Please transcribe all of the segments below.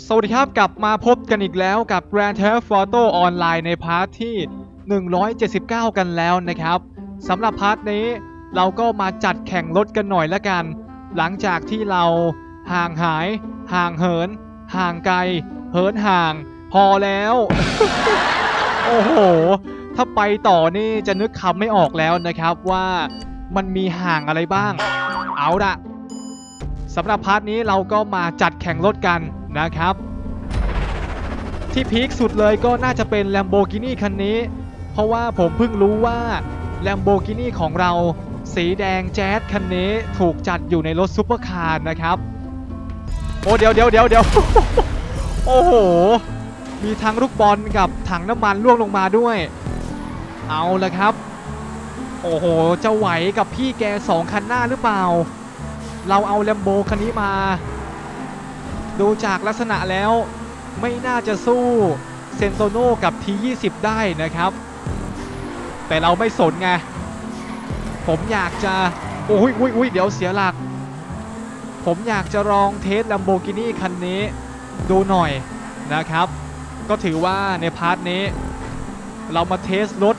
สวัสดีครับกลับมาพบกันอีกแล้วกับ Grand Theft Auto Online ในพาร์ทที่ 179 กันแล้วนะครับสำหรับพาร์ทนี้เราก็มาจัดแข่งรถกันหน่อยละกัน หลังจากที่เราห่างหาย ห่างเหิน ห่างไกล เหินห่าง พอแล้ว โอ้โห ถ้าไปต่อนี่จะนึกคำไม่ออกแล้วนะครับว่ามันมีห่างอะไรบ้าง เอาละสำหรับพาร์ทนี้เราก็มาจัดแข่งรถกัน นะครับ ที่พีคสุดเลยก็น่าจะเป็น Lamborghini คันนี้ เพราะว่าผมเพิ่งรู้ว่า Lamborghini ของเราสีแดงแจ๊สคันนี้ถูกจัดอยู่ในรถซุปเปอร์คาร์นะครับ โอ้เดี๋ยวเดี๋ยวเดี๋ยวเดี๋ยวโอ้โห มีทั้งลูกบอลกับถังน้ำมันล่วงลงมาด้วย เอาละครับ โอ้โห จะไหวกับพี่แกสองคันหน้าหรือเปล่า เราเอาแลมโบคันนี้มา ดูจากลักษณะแล้วไม่น่าจะสู้เซนโตโนกับ T20 ได้นะครับ แต่เราไม่สนไง ผมอยากจะ โอ้ยอุ้ยอุ้ยเดี๋ยวเสียหลัก ผมอยากจะลองเทส Lamborghini คันนี้ดูหน่อยนะครับ ก็ถือว่าในพาร์ทนี้ เรามาเทสรถ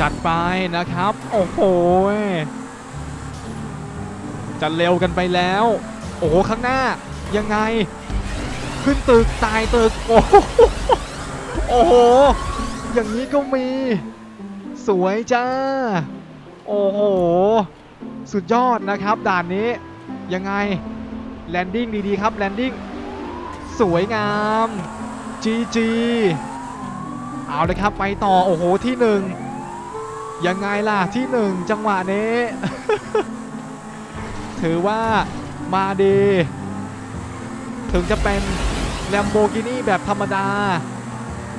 จัดไปนะครับ โอ้โหจะเร็วกันไปแล้ว โอ้โห ข้างหน้า ยังไง ขึ้นตึกตายตึก โอ้โหโอ้โห อย่างนี้ก็มี สวยจ้า โอ้โห สุดยอดนะครับ ด่านนี้ ยังไง แลนดิ้งดีๆครับ แลนดิ้ง สวยงาม GG เอาเลยครับไปต่อ โอ้โห ที่หนึ่งยังไงล่ะที่หนึ่งจังหวะนี้ ถือว่ามาดี ถึงจะเป็น Lamborghini แบบธรรมดา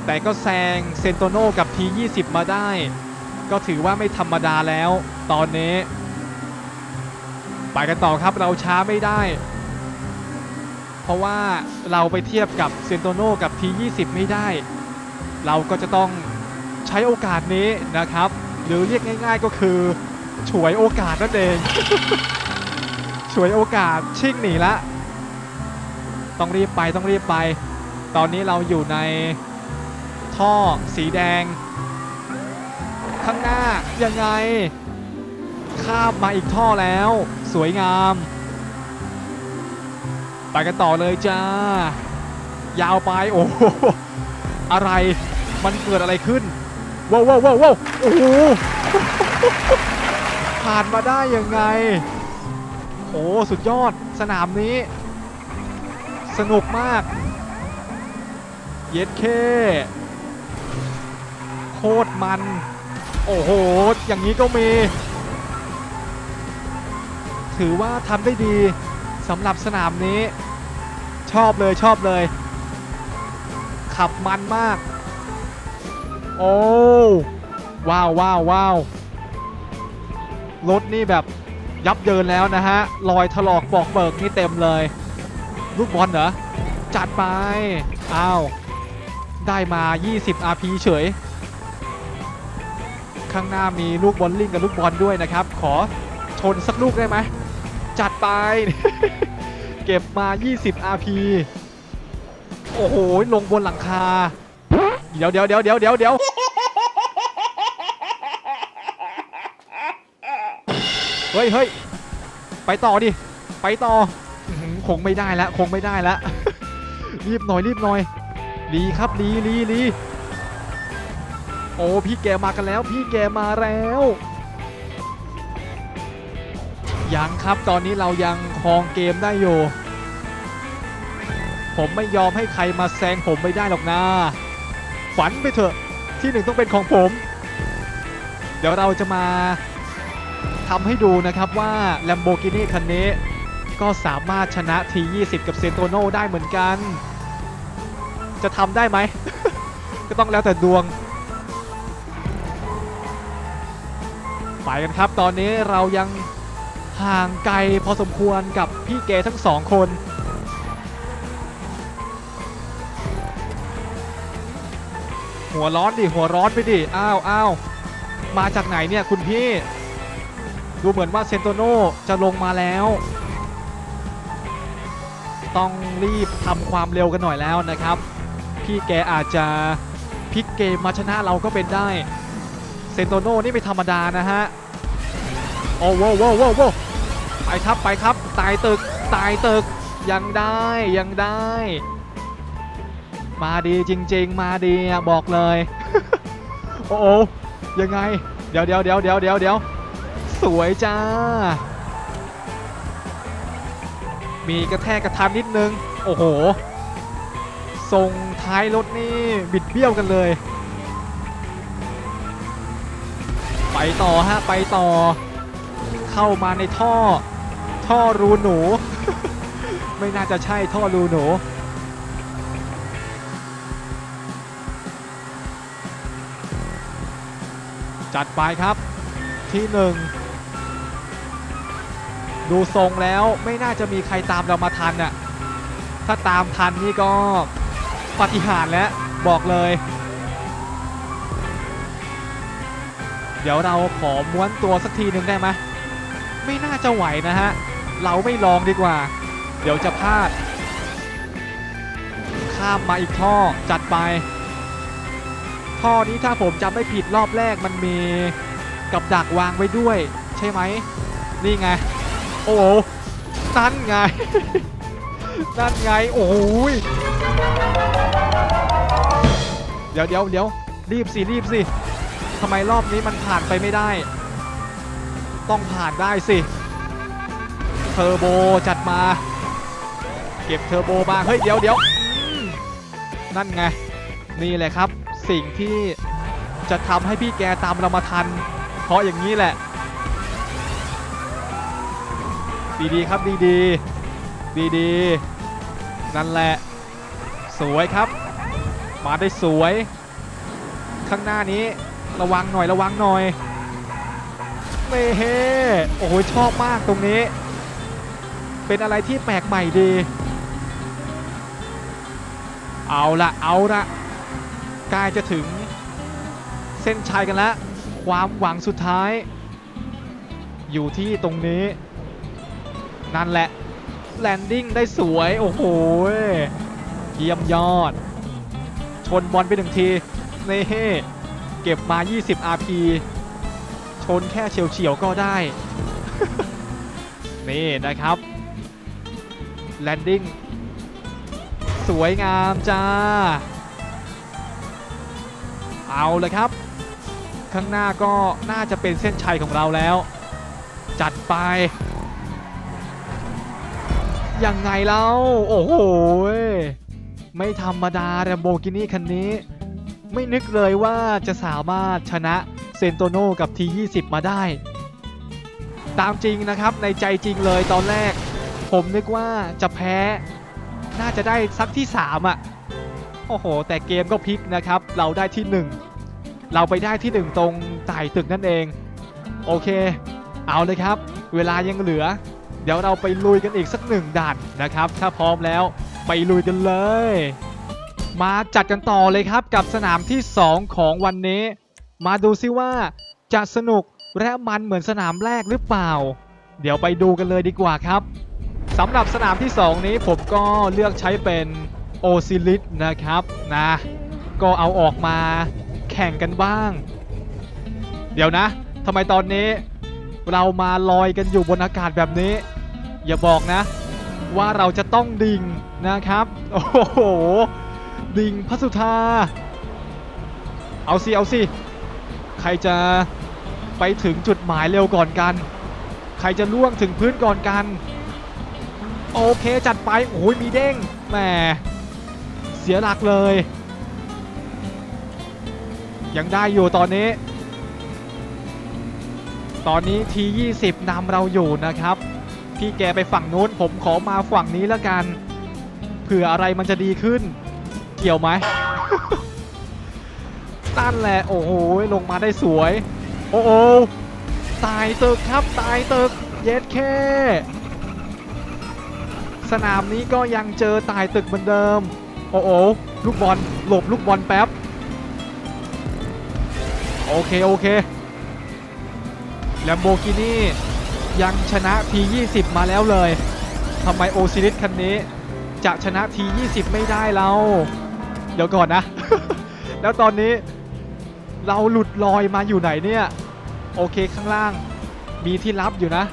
แต่ก็แซงเซนโตโนกับ T20 มาได้ ก็ถือว่าไม่ธรรมดาแล้ว ตอนนี้ ไปกันต่อครับเราช้าไม่ได้ เพราะว่าเราไปเทียบกับเซนโตโนกับ T20 ไม่ได้ เราก็จะต้องใช้โอกาสนี้นะครับ หรือเรียกง่าย ๆก็คือฉวยโอกาสนั่นเอง ฉวยโอกาสชิ่งหนีละ ต้องรีบไปต้องรีบไป ตอนนี้เราอยู่ในท่อสีแดง ข้างหน้ายังไง ข้ามมาอีกท่อแล้ว สวยงาม ไปกันต่อเลยจ้า ยาวไปโอ้โหอะไรมันเกิดอะไรขึ้นว้าวว้าวว้าวว้าวโอ้โหผ่านมาได้ยังไง โอ้สุดยอดสนามนี้ สนุกมาก เย็ดเคโคตรมัน โอ้โห อย่างนี้ก็มี ถือว่าทำได้ดีสำหรับสนามนี้ ชอบเลยชอบเลย ขับมันมาก โอ้ว้าวว้าวว้าวรถนี่แบบยับเยินแล้วนะฮะ รอยถลอกปอกเปิกนี่เต็มเลย ลูกบอลเหรอ จัดไป อ้าว ได้มา 20 RP เฉย ข้างหน้ามีลูกบอลลิงกับลูกบอลด้วยนะครับ ขอชนสักลูกได้ไหม จัดไป เก็บมา 20 RP โอ้โห ลงบนหลังคา เดี๋ยวเดี๋ยวเดี๋ยวเดี๋ยวเดี๋ยวเดี๋ยวเฮ้ยเฮ้ยไปต่อดิ ไปต่ออื้อหือ คงไม่ได้แล้วคงไม่ได้แล้วรีบหน่อยรีบหน่อยลีครับลีลีลีโอ้พี่แกมากันแล้ว พี่แกมาแล้วยังครับตอนนี้เรายังครองเกมได้อยู่ ผมไม่ยอมให้ใครมาแซงผมไม่ได้หรอกนะฝันไปเถอะที่หนึ่งต้องเป็นของผม เดี๋ยวเราจะมาทำให้ดูนะครับว่า Lamborghini คันนี้ ก็สามารถชนะ T20 กับเซนโตโนได้เหมือนกัน จะทำได้ไหม ก็ต้องแล้วแต่ดวง ไปกันครับตอนนี้เรายังห่างไกลพอสมควรกับพี่เกทั้งสองคนหัวร้อนดิหัวร้อนไปดิอ้าวอ้าวมาจากไหนเนี่ยคุณพี่ ดูเหมือนว่าเซนโตโนจะลงมาแล้ว ต้องรีบทำความเร็วกันหน่อยแล้วนะครับ พี่แกอาจจะพลิกเกมมาชนะเราก็เป็นได้เซนโตโน่นี่ไม่ธรรมดานะฮะโอ้โหโว้โว้โว้ไปครับไปครับตายตึกตายตึกยังได้ยังได้ มาดีจริง ๆ มาดีบอกเลย โอ้โยังไง เดี๋ยวเดี๋ยวเดี๋ยวเดี๋ยวเดี๋ยวสวยจ้า มีกระแทกกระทันนิดนึง โอ้โหทรงท้ายรถนี่บิดเบี้ยวกันเลย ไปต่อฮะ ไปต่อ เข้ามาในท่อ ท่อรูหนู ไม่น่าจะใช่ท่อรูหนูจัดไปครับที่หนึ่ง ดูทรงแล้วไม่น่าจะมีใครตามเรามาทันอะถ้าตามทันนี่ก็ปาฏิหารย์แล้วบอกเลย เดี๋ยวเราขอม้วนตัวสักทีหนึ่งได้ไหมไม่น่าจะไหวนะฮะ เราไม่ลองดีกว่า เดี๋ยวจะพลาด ข้ามมาอีกท่อจัดไป ท่อนี้ถ้าผมจำไม่ผิดรอบแรกมันมีกับดักวางไว้ด้วย ใช่ไหม นี่ไง โอ้โหนั่นไง นั่นไง โอ้ยเดี๋ยวเดี๋ยวเดี๋ยวรีบสิ รีบสิทำไมรอบนี้มันผ่านไปไม่ได้ ต้องผ่านได้สิ เทอร์โบจัดมา เก็บเทอร์โบมา เฮ้ย เดี๋ยวเดี๋ยวนั่นไง นี่แหละครับ สิ่งที่จะทำให้พี่แกตามเรามาทัน เพราะอย่างนี้แหละ ดีๆครับดีๆดีๆนั่นแหละ สวยครับ มาได้สวย ข้างหน้านี้ระวังหน่อยระวังหน่อยเม่เฮโอ้โหชอบมากตรงนี้ เป็นอะไรที่แปลกใหม่ดี เอาละเอาละกล้จะถึงเส้นชัยกันแล้ว ความหวังสุดท้าย อยู่ที่ตรงนี้ นั่นแหละ แลนดิ้งได้สวย โอ้โห เยี่ยมยอด ชนบอลไปหนึ่งที นี่ เก็บมา 20 RP ชนแค่เฉียวๆก็ได้ นี่นะครับ แลนดิ้งสวยงามจ้า เอาเลยครับ ข้างหน้าก็น่าจะเป็นเส้นชัยของเราแล้ว จัดไป ยังไงเล่าโอ้โหไม่ธรรมดาแรมโบกินี่คันนี้ ไม่นึกเลยว่าจะสามารถชนะเซนโตโนกับ T20 มาได้ ตามจริงนะครับในใจจริงเลยตอนแรก ผมนึกว่าจะแพ้ น่าจะได้สักที่ 3 อะ โอ้โห แต่เกมก็พลิกนะครับ เราได้ที่ 1 เราไปได้ที่ 1 ตรงไต่ตึกนั่นเอง โอเค เอาเลยครับ เวลายังเหลือ เดี๋ยวเราไปลุยกันอีกสักหนึ่งด่านนะครับ ถ้าพร้อมแล้วไปลุยกันเลย มาจัดกันต่อเลยครับกับสนามที่ 2 ของวันนี้ มาดูซิว่าจะสนุกและมันเหมือนสนามแรกหรือเปล่า เดี๋ยวไปดูกันเลยดีกว่าครับสำหรับสนามที่ 2 นี้ผมก็เลือกใช้เป็นโอซิลิสนะครับนะก็เอาออกมาแข่งกันบ้าง เดี๋ยวนะทำไมตอนนี้ เรามาลอยกันอยู่บนอากาศแบบนี้ อย่าบอกนะ ว่าเราจะต้องดิ่งนะครับ โอ้โห ดิ่งพระสุธา เอาสิ เอาสิ ใครจะไปถึงจุดหมายเร็วก่อนกัน ใครจะล่วงถึงพื้นก่อนกัน โอเคจัดไป โอ้ยมีเด้งแหมเสียหลักเลย ยังได้อยู่ตอนนี้ ตอนนี้ที20นำเราอยู่นะครับ พี่แกไปฝั่งนู้นผมขอมาฝั่งนี้แล้วกัน เผื่ออะไรมันจะดีขึ้น เกี่ยวไหมนั่นแหละโอ้โหลงมาได้สวย โอ้โหตายตึกครับตายตึกเย็ดแค่สนามนี้ก็ยังเจอตายตึกเหมือนเดิม โอ้โหลูกบอลหลบลูกบอลแป๊บ โอเค โอเค แลมโบกินี่ยังชนะ T20 มาแล้วเลยทำไมโอซิลิสคันนี้ จะชนะที20 ไม่ได้เรา เดี๋ยวก่อนนะ แล้วตอนนี้เราหลุดลอยมาอยู่ไหนเนี่ย โอเคข้างล่างมีที่ลับอยู่นะ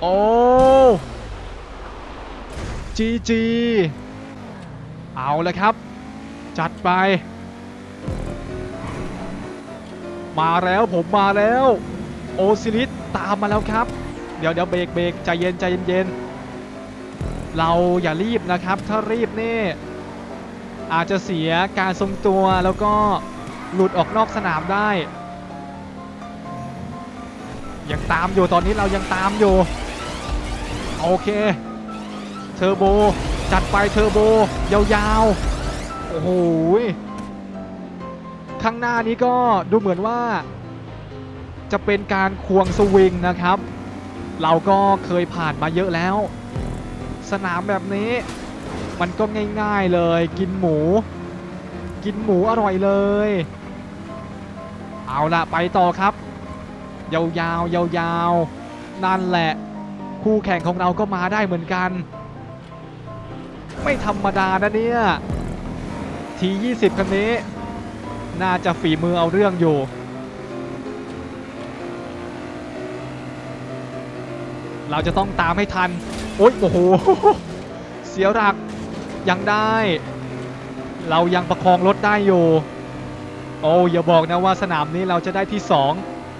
โอ้จีจีเอาลยครับ จัดไป มาแล้วผมมาแล้ว โอซิลิสตามมาแล้วครับ เดี๋ยวเดี๋ยวเบรกเบรกใจเย็นใจเย็นๆเราอย่ารีบนะครับ ถ้ารีบนี่อาจจะเสียการทรงตัวแล้วก็หลุดออกนอกสนามได้ ยังตามอยู่ตอนนี้เรายังตามอยู่ โอเค เทอร์โบ จัดไปเทอร์โบ ยาวๆ โอ้โหยข้างหน้านี้ก็ดูเหมือนว่า จะเป็นการควงสวิงนะครับ เราก็เคยผ่านมาเยอะแล้ว สนามแบบนี้มันก็ง่ายๆเลยกินหมู กินหมูอร่อยเลย เอาละไปต่อครับ ยาวๆยาวๆนั่นแหละ คู่แข่งของเราก็มาได้เหมือนกัน ไม่ธรรมดานะเนี่ยที 20 คันนี้ น่าจะฝีมือเอาเรื่องอยู่ เราจะต้องตามให้ทัน โอ๊ยโอ้โห เสียหลักยังได้ เรายังประคองรถได้อยู่ โอ้อย่าบอกนะว่าสนามนี้เราจะได้ที่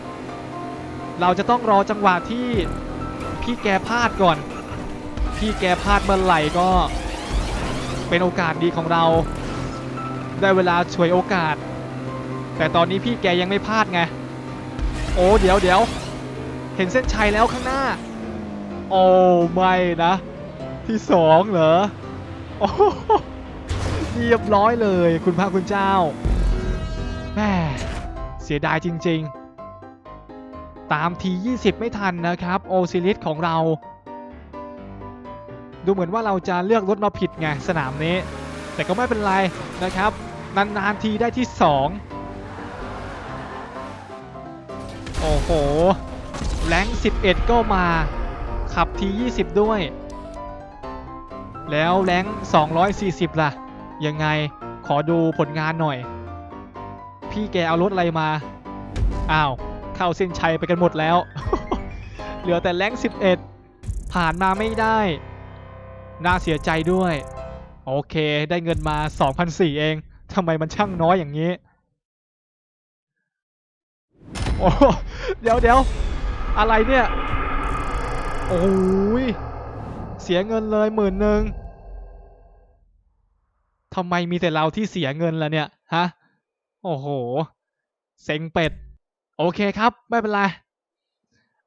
2 เราจะต้องรอจังหวะที่พี่แกพลาดก่อน พี่แกพลาดเมื่อไหร่ก็เป็นโอกาสดีของเรา ได้เวลาฉวยโอกาส แต่ตอนนี้พี่แกยังไม่พลาดไง โอ้เดี๋ยวเดี๋ยวเห็นเส้นชัยแล้ว โอ้ไม่นะ ที่สองเหรอโอ้เรียบร้อยเลยคุณพระคุณเจ้าแหมเสียดายจริงๆ ตามที 20 ไม่ทันนะครับ โอซิลิสของเรา ดูเหมือนว่าเราจะเลือกรถมาผิดไงสนามนี้ แต่ก็ไม่เป็นไรนะครับ นานๆทีได้ที่ 2 โอ้โห แรงค์11 ก็มา ขับที20 ด้วย แล้วแรง240 ล่ะ ยังไงขอดูผลงานหน่อย พี่แกเอารถอะไรมา อ้าว เข้าเส้นชัยไปกันหมดแล้ว เหลือแต่แรง11 ผ่านมาไม่ได้ น่าเสียใจด้วย โอเคได้เงินมา 2,004เองทำไมมันช่างน้อยอย่างนี้โอ้เดี๋ยวเดี๋ยวอะไรเนี่ย โอ้ยเสียเงินเลยหมื่นหนึ่งทำไมมีแต่เราที่เสียเงินล่ะเนี่ยฮะโอ้โหเซ็งเป็ด โอเคครับไม่เป็นไร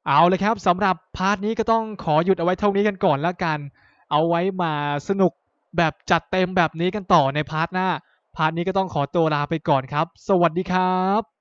เอาเลยครับสำหรับพาร์ทนี้ก็ต้องขอหยุดเอาไว้เท่านี้กันก่อนแล้วกัน เอาไว้มาสนุกแบบจัดเต็มแบบนี้กันต่อในพาร์ทหน้า พาร์ทนี้ก็ต้องขอตัวลาไปก่อนครับ สวัสดีครับ